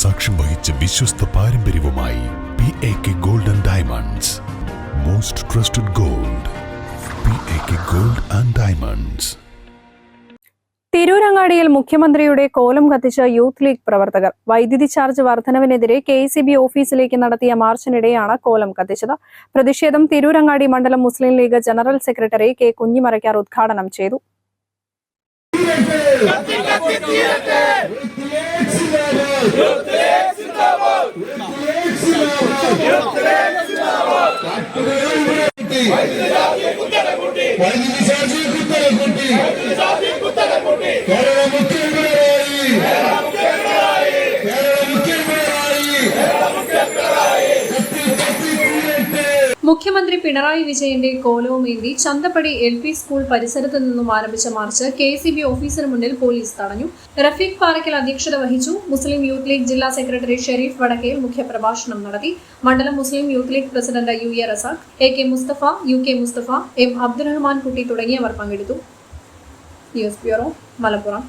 സാക്ഷ്യം വഹിച്ച വിശ്വസ്ത പാരമ്പര്യവുമായി P A K gold and diamonds most trusted gold P A K gold and diamonds തിരൂരങ്ങാടിയിൽ മുഖ്യമന്ത്രിയുടെ കോലം കത്തിച്ച യൂത്ത് ലീഗ് പ്രവർത്തകർ വൈദ്യുതി ചാർജ് വർധനവിനെതിരെ കെ ഓഫീസിലേക്ക് നടത്തിയ മാർച്ചിനിടെയാണ് കോലം കത്തിച്ചത്. പ്രതിഷേധം തിരൂരങ്ങാടി മണ്ഡലം Muslim League general secretary K Kunjimarakkar ഉദ്ഘാടനം ചെയ്തു. വൈദ്യുതി ചാർജ് കുത്തനെ കൂട്ടി കേരള മുഖ്യമന്ത്രി പിണറായി വിജയന്റെ കോലവുമേന്തി ചന്തപ്പടി എൽ പി സ്കൂൾ പരിസരത്ത് നിന്നും ആരംഭിച്ച മാർച്ച് കെ സി ബി ഓഫീസിന് മുന്നിൽ പോലീസ് തടഞ്ഞു. റഫീഖ് പാറയ്ക്കൽ അധ്യക്ഷത വഹിച്ചു. മുസ്ലിം യൂത്ത് ലീഗ് ജില്ലാ സെക്രട്ടറി ഷെരീഫ് വടക്കേൽ മുഖ്യപ്രഭാഷണം നടത്തി. മണ്ഡലം Muslim Youth League president U A Razak A K Musthafa U K Musthafa M Abdurahman Kutty തുടങ്ങിയവർ പങ്കെടുത്തു. News bureau Malappuram.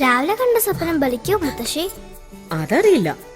രാവിലെ കണ്ട സ്വപ്നം ബലിക്കോ മുത്തശ്ശി? അതറിയില്ല.